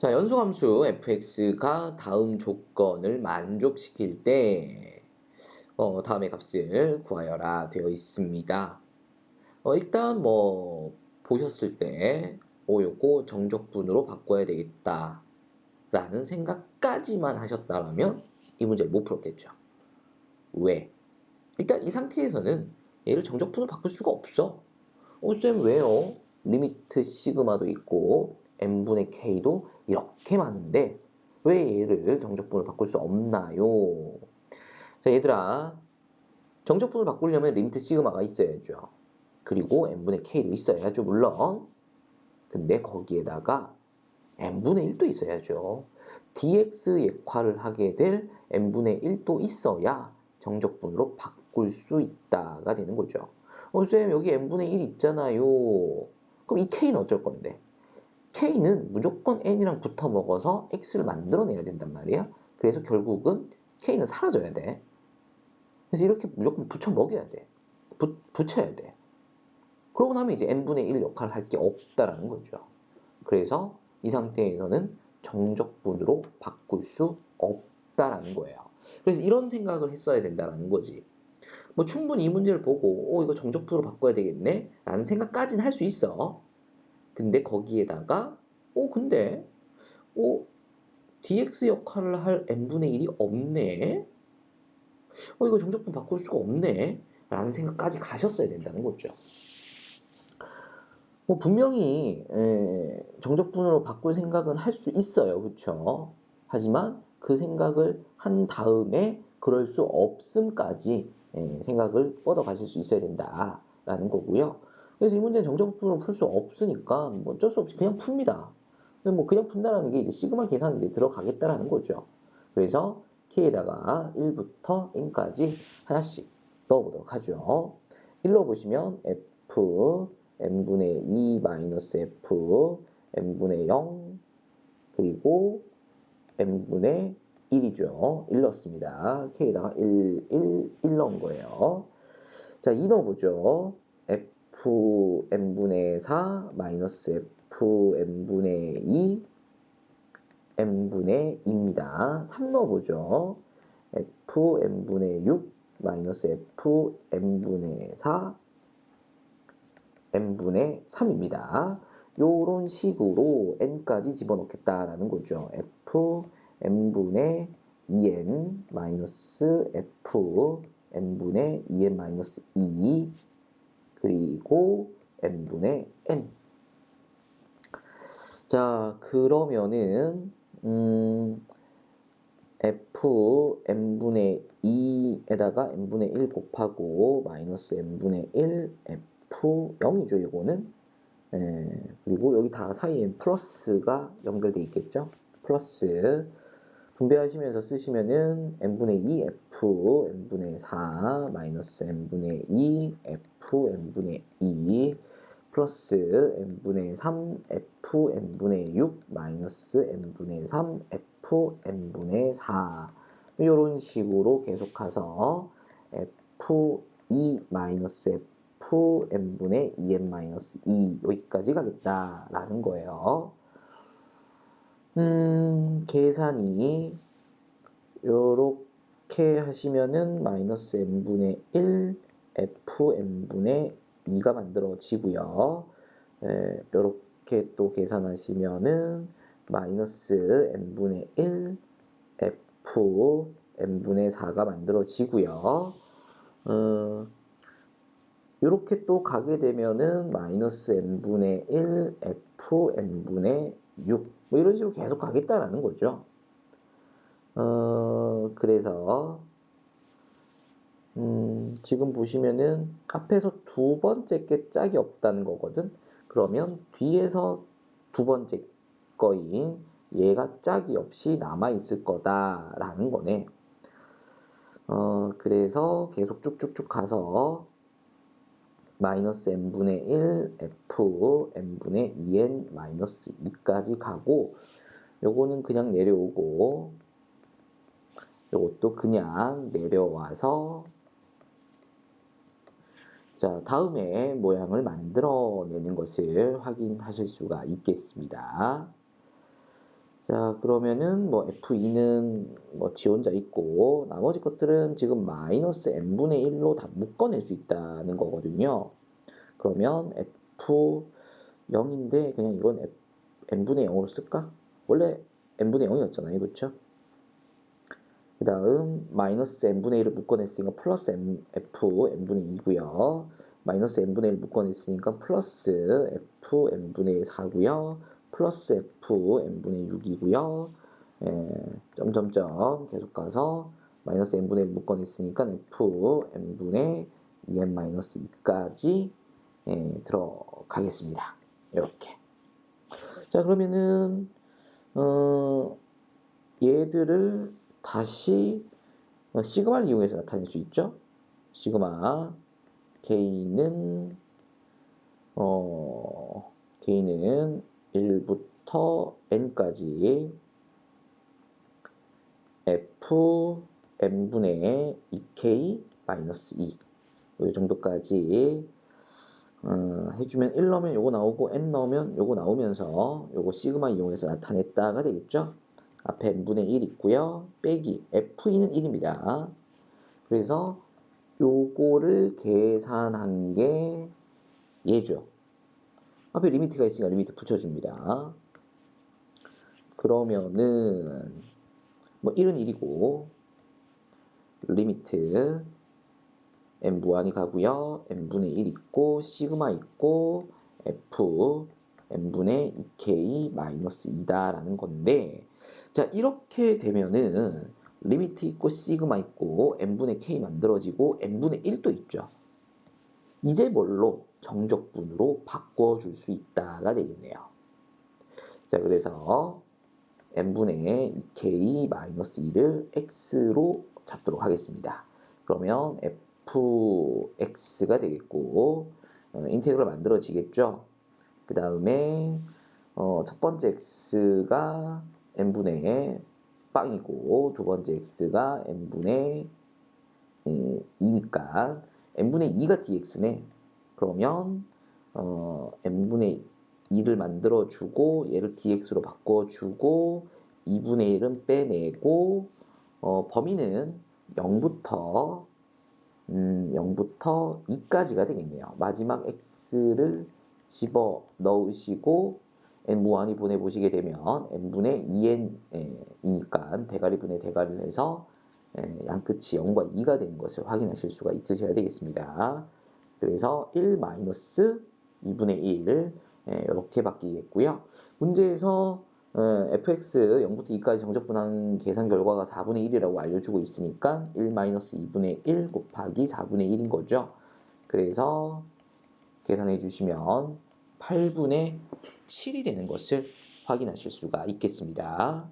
자, 연소함수 fx가 다음 조건을 만족시킬 때 어, 다음의 값을 구하여라 되어 있습니다. 어, 일단 뭐 보셨을 때 오, 요거 정적분으로 바꿔야 되겠다 라는 생각까지만 하셨다면 이 문제를 못 풀었겠죠. 왜? 일단 이 상태에서는 얘를 정적분으로 바꿀 수가 없어. 어, 쌤 왜요? 리미트 시그마도 있고 n분의 k도 이렇게 많은데 왜 얘를 정적분으로 바꿀 수 없나요? 자 얘들아 정적분을 바꾸려면 리미트 시그마가 있어야죠. 그리고 n분의 k도 있어야죠 물론 근데 거기에다가 n분의 1도 있어야죠. dx 역할을 하게 될 n분의 1도 있어야 정적분으로 바꿀 수 있다가 되는 거죠. 어, 쌤 여기 n분의 1 있잖아요. 그럼 이 k는 어쩔 건데? K는 무조건 n이랑 붙어 먹어서 x를 만들어내야 된단 말이야. 그래서 결국은 k는 사라져야 돼. 그래서 이렇게 무조건 붙여 먹여야 돼. 부, 붙여야 돼. 그러고 나면 이제 n분의 1 역할을 할 게 없다라는 거죠. 그래서 이 상태에서는 정적분으로 바꿀 수 없다라는 거예요. 그래서 이런 생각을 했어야 된다라는 거지. 뭐 충분히 이 문제를 보고 어 이거 정적분으로 바꿔야 되겠네 라는 생각까지는 할 수 있어. 근데 거기에다가 어 근데 어 dx 역할을 할 n분의 1이 없네. 어 이거 정적분 바꿀 수가 없네. 라는 생각까지 가셨어야 된다는 거죠. 뭐 분명히 에, 정적분으로 바꿀 생각은 할 수 있어요. 그렇죠? 하지만 그 생각을 한 다음에 그럴 수 없음까지 에, 생각을 뻗어 가실 수 있어야 된다라는 거고요. 그래서 이 문제는 정적분으로 풀 수 없으니까 뭐 어쩔 수 없이 그냥 풉니다. 뭐 그냥 푼다라는 게 이제 시그마 계산이 이제 들어가겠다라는 거죠. 그래서 k에다가 1부터 n까지 하나씩 넣어보도록 하죠. 1로 보시면 f n분의 2 마이너스 f n분의 0 그리고 n분의 1이죠. 1 넣었습니다. k에다가 1, 1, 1 넣은 거예요. 자, 2 넣어보죠. f n분의 4 마이너스 f n분의 2 n분의 2입니다. 3 넣어보죠. f n분의 6 마이너스 f n분의 4 n분의 3입니다. 요런 식으로 n까지 집어넣겠다라는 거죠. f n분의 2n 마이너스 f n분의 2n 마이너스 2 그리고 n분의 n. 자 그러면은 음, f n분의 2에다가 n분의 1 곱하고 마이너스 n분의 1 f 0이죠 이거는. 에, 그리고 여기 다 사이에 플러스가 연결돼 있겠죠? 플러스 분배하시면서 쓰시면은 n분의 2 f n분의 4 마이너스 n분의 2 f n분의 2 플러스 n분의 3 f n분의 6 마이너스 n분의 3 f n분의 4 이런 식으로 계속 가서 f 2 마이너스 f n분의 2n 마이너스 2 여기까지 가겠다라는 거예요. 음, 계산이 요렇게 하시면은 마이너스 n분의 1 f n분의 2가 만들어지고요. 에, 요렇게 또 계산하시면은 마이너스 n분의 1 f n분의 4가 만들어지고요. 어, 요렇게 또 가게 되면은 마이너스 n분의 1 f n분의 6 뭐 이런 식으로 계속 가겠다라는 거죠. 어, 그래서 음, 지금 보시면은 앞에서 두 번째 게 짝이 없다는 거거든. 그러면 뒤에서 두 번째 거인 얘가 짝이 없이 남아 있을 거다라는 거네. 어, 그래서 계속 쭉쭉쭉 가서 마이너스 n분의 1 f n분의 2n 마이너스 2까지 가고 요거는 그냥 내려오고 요것도 그냥 내려와서 자 다음에 모양을 만들어내는 것을 확인하실 수가 있겠습니다. 자, 그러면은 뭐 F2는 뭐지 혼자 있고 나머지 것들은 지금 마이너스 n분의 1로 다 묶어낼 수 있다는 거거든요. 그러면 F0인데 그냥 이건 F, n분의 0으로 쓸까? 원래 n분의 0이었잖아요. 그렇죠? 그 다음 마이너스 n분의 1을 묶어냈으니까 플러스 m, f n분의 2고요. 마이너스 n분의 1 묶어냈으니까 플러스 f n분의 1 4고요. 플러스 f n분의 6이고요. 예, 점점점 계속 가서 마이너스 n분의 1 묶어냈으니까 f n분의 2n 마이너스 2까지 예, 들어가겠습니다. 이렇게. 자 그러면은 어, 얘들을 다시 어, 시그마를 이용해서 나타낼 수 있죠. 시그마 k는 어, k는 1부터 n까지 f n분의 2k 마이너스 2. 이 정도까지 어, 해주면 1 넣으면 요거 나오고 n 넣으면 요거 나오면서 요거 시그마 이용해서 나타냈다가 되겠죠. 앞에 n분의 1 있고요. 빼기 f2는 1입니다. 그래서 요거를 계산한 게 얘죠. 앞에 리미트가 있으니까 리미트 붙여줍니다. 그러면은 뭐 1은 1이고 리미트 n 무한이 가고요. n분의 1 있고 시그마 있고 f n분의 2k 마이너스 2다라는 건데 자 이렇게 되면은 리미트 있고 시그마 있고 n분의 k 만들어지고 n분의 1도 있죠. 이제 뭘로 정적분으로 바꿔줄 수 있다가 되겠네요. 자 그래서 n분의 2k 마이너스 2를 x로 잡도록 하겠습니다. 그러면 fx가 되겠고 어, 인테그럴 만들어지겠죠. 그 다음에 어, 첫 번째 x가 n분의 빵이고 두 번째 x가 n분의 2니까 n분의 2가 dx네. 그러면 어, n분의 2를 만들어주고 얘를 dx로 바꿔주고 2분의 1은 빼내고 어, 범위는 0부터 음, 0부터 2까지가 되겠네요. 마지막 x를 집어 넣으시고 n 무한히 보내보시게 되면 n분의 2n이니까 대가리분의 대가리를 해서 양끝이 0과 2가 되는 것을 확인하실 수가 있으셔야 되겠습니다. 그래서 1 마이너스 2분의 1 이렇게 바뀌겠고요. 문제에서 fx 0부터 2까지 정적분한 계산 결과가 4분의 1이라고 알려주고 있으니까 1 마이너스 2분의 1 곱하기 4분의 1인 거죠. 그래서 계산해 주시면 8분의 7이 되는 것을 확인하실 수가 있겠습니다.